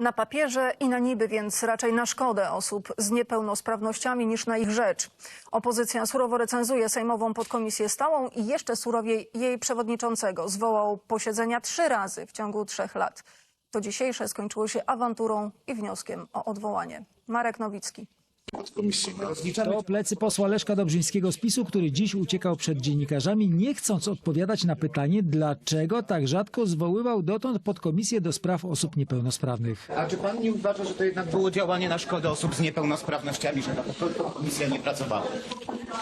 Na papierze i na niby, więc raczej na szkodę osób z niepełnosprawnościami niż na ich rzecz. Opozycja surowo recenzuje Sejmową Podkomisję Stałą i jeszcze surowiej jej przewodniczącego. Zwołał posiedzenia trzy razy w ciągu trzech lat. To dzisiejsze skończyło się awanturą i wnioskiem o odwołanie. Marek Nowicki. Podkomisyjna. To plecy posła Leszka Dobrzyńskiego z PiSu, który dziś uciekał przed dziennikarzami, nie chcąc odpowiadać na pytanie, dlaczego tak rzadko zwoływał dotąd podkomisję do spraw osób niepełnosprawnych. A czy pan nie uważa, że to jednak było działanie na szkodę osób z niepełnosprawnościami, że ta komisja nie pracowała?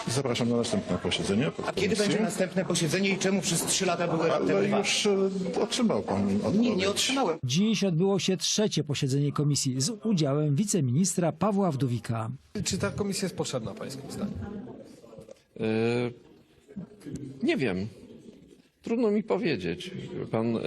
Zapraszam na następne posiedzenie. A kiedy będzie następne posiedzenie i czemu przez trzy lata były raptem Ale dwa? już e, otrzymał pan odpowiedź. Nie, nie otrzymałem. Dziś odbyło się trzecie posiedzenie komisji z udziałem wiceministra Pawła Wdówika. Czy ta komisja jest potrzebna pańskim zdaniem? E, Nie wiem. Trudno mi powiedzieć. Wie Pan, e,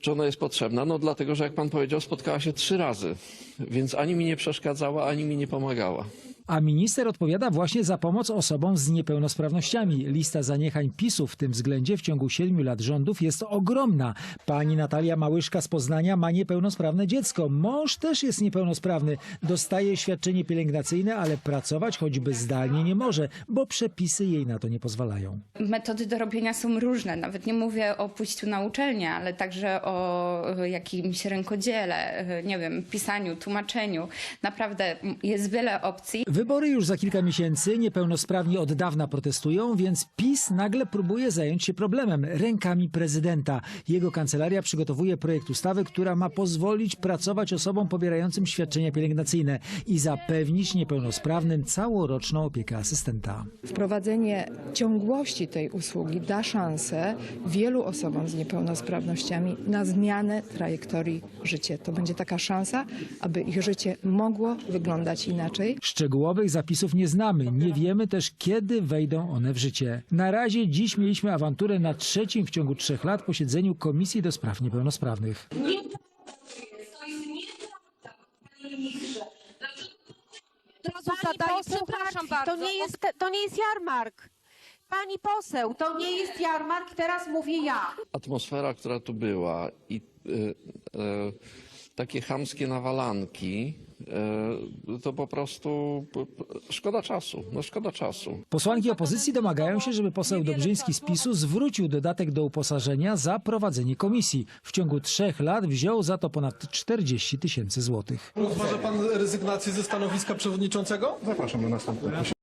czy ona jest potrzebna? No dlatego, że jak pan powiedział, spotkała się trzy razy, więc ani mi nie przeszkadzała, ani mi nie pomagała. A minister odpowiada właśnie za pomoc osobom z niepełnosprawnościami. Lista zaniechań PiSu w tym względzie w ciągu siedmiu lat rządów jest ogromna. Pani Natalia Małyszka z Poznania ma niepełnosprawne dziecko. Mąż też jest niepełnosprawny. Dostaje świadczenie pielęgnacyjne, ale pracować choćby zdalnie nie może, bo przepisy jej na to nie pozwalają. Metody do robienia są różne. Nawet nie mówię o pójściu na uczelnię, ale także o e, jakimś rękodziele, e, nie wiem, pisaniu, tłumaczeniu. Naprawdę jest wiele opcji. Wybory już za kilka miesięcy. Niepełnosprawni od dawna protestują, więc PiS nagle próbuje zająć się problemem rękami prezydenta. Jego kancelaria przygotowuje projekt ustawy, która ma pozwolić pracować osobom pobierającym świadczenia pielęgnacyjne i zapewnić niepełnosprawnym całoroczną opiekę asystenta. Wprowadzenie ciągłości tej usługi da szansę wielu osobom z niepełnosprawnościami na zmianę trajektorii życia. To będzie taka szansa, aby ich życie mogło wyglądać inaczej. Szczegółowych zapisów nie znamy. Nie wiemy też, kiedy wejdą one w życie. Na razie dziś mieliśmy awanturę na trzecim w ciągu trzech lat posiedzeniu Komisji do Spraw Niepełnosprawnych. Pani poseł, przepraszam tak, bardzo, to nie, jest, to nie jest jarmark. Pani poseł, to nie jest jarmark, teraz mówię ja. Atmosfera, która tu była i e, e, takie chamskie nawalanki, to po prostu szkoda czasu. No szkoda czasu. Posłanki opozycji domagają się, żeby poseł Dobrzyński z PiSu zwrócił dodatek do uposażenia za prowadzenie komisji. W ciągu trzech lat wziął za to ponad 40 tysięcy złotych. Rozważa pan rezygnację ze stanowiska przewodniczącego? Zapraszam na następne posiedzenie.